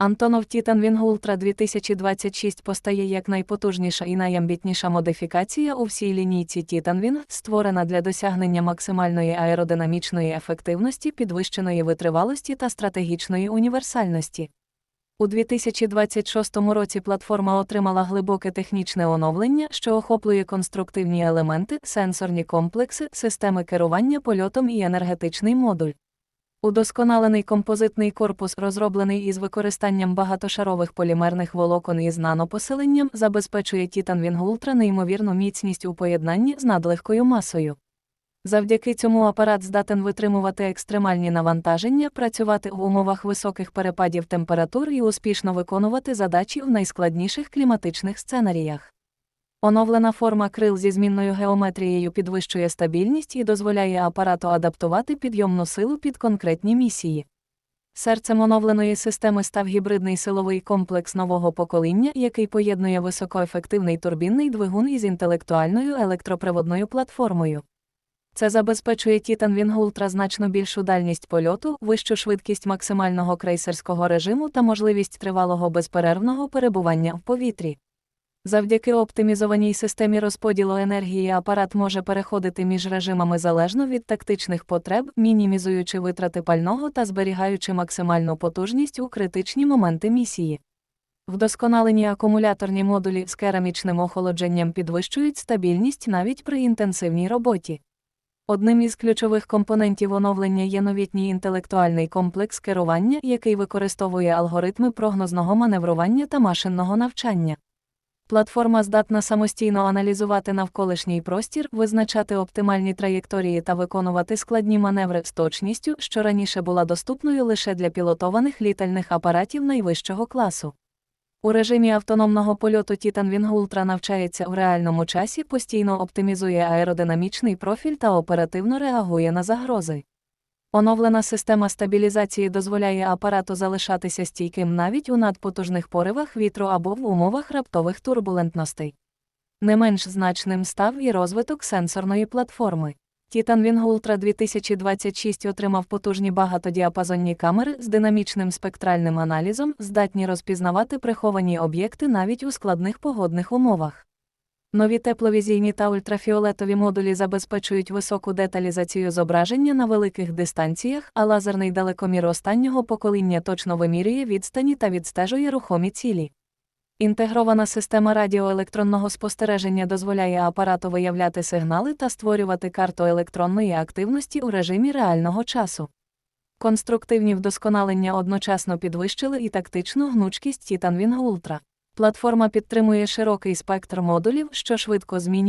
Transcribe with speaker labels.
Speaker 1: Антонов Titan Wing Ultra 2026 постає як найпотужніша і найамбітніша модифікація у всій лінійці Titan створена для досягнення максимальної аеродинамічної ефективності, підвищеної витривалості та стратегічної універсальності. У 2026 році платформа отримала глибоке технічне оновлення, що охоплює конструктивні елементи, сенсорні комплекси, системи керування польотом і енергетичний модуль. Удосконалений композитний корпус, розроблений із використанням багатошарових полімерних волокон із нанопосиленням, забезпечує Titan Wing Ultra неймовірну міцність у поєднанні з надлегкою масою. Завдяки цьому апарат здатен витримувати екстремальні навантаження, працювати в умовах високих перепадів температур і успішно виконувати задачі в найскладніших кліматичних сценаріях. Оновлена форма крил зі змінною геометрією підвищує стабільність і дозволяє апарату адаптувати підйомну силу під конкретні місії. Серцем оновленої системи став гібридний силовий комплекс нового покоління, який поєднує високоефективний турбінний двигун із інтелектуальною електроприводною платформою. Це забезпечує Titan Wing Ultra значно більшу дальність польоту, вищу швидкість максимального крейсерського режиму та можливість тривалого безперервного перебування в повітрі. Завдяки оптимізованій системі розподілу енергії апарат може переходити між режимами залежно від тактичних потреб, мінімізуючи витрати пального та зберігаючи максимальну потужність у критичні моменти місії. Вдосконалені акумуляторні модулі з керамічним охолодженням підвищують стабільність навіть при інтенсивній роботі. Одним із ключових компонентів оновлення є новітній інтелектуальний комплекс керування, який використовує алгоритми прогнозного маневрування та машинного навчання. Платформа здатна самостійно аналізувати навколишній простір, визначати оптимальні траєкторії та виконувати складні маневри з точністю, що раніше була доступною лише для пілотованих літальних апаратів найвищого класу. У режимі автономного польоту Titan Wing Ultra навчається в реальному часі, постійно оптимізує аеродинамічний профіль та оперативно реагує на загрози. Оновлена система стабілізації дозволяє апарату залишатися стійким навіть у надпотужних поривах вітру або в умовах раптових турбулентностей. Не менш значним став і розвиток сенсорної платформи. Titan Wing Ultra 2026 отримав потужні багатодіапазонні камери з динамічним спектральним аналізом, здатні розпізнавати приховані об'єкти навіть у складних погодних умовах. Нові тепловізійні та ультрафіолетові модулі забезпечують високу деталізацію зображення на великих дистанціях, а лазерний далекомір останнього покоління точно вимірює відстані та відстежує рухомі цілі. Інтегрована система радіоелектронного спостереження дозволяє апарату виявляти сигнали та створювати карту електронної активності у режимі реального часу. Конструктивні вдосконалення одночасно підвищили і тактичну гнучкість Titan Wing Ultra. Платформа підтримує широкий спектр модулів, що швидко змінює.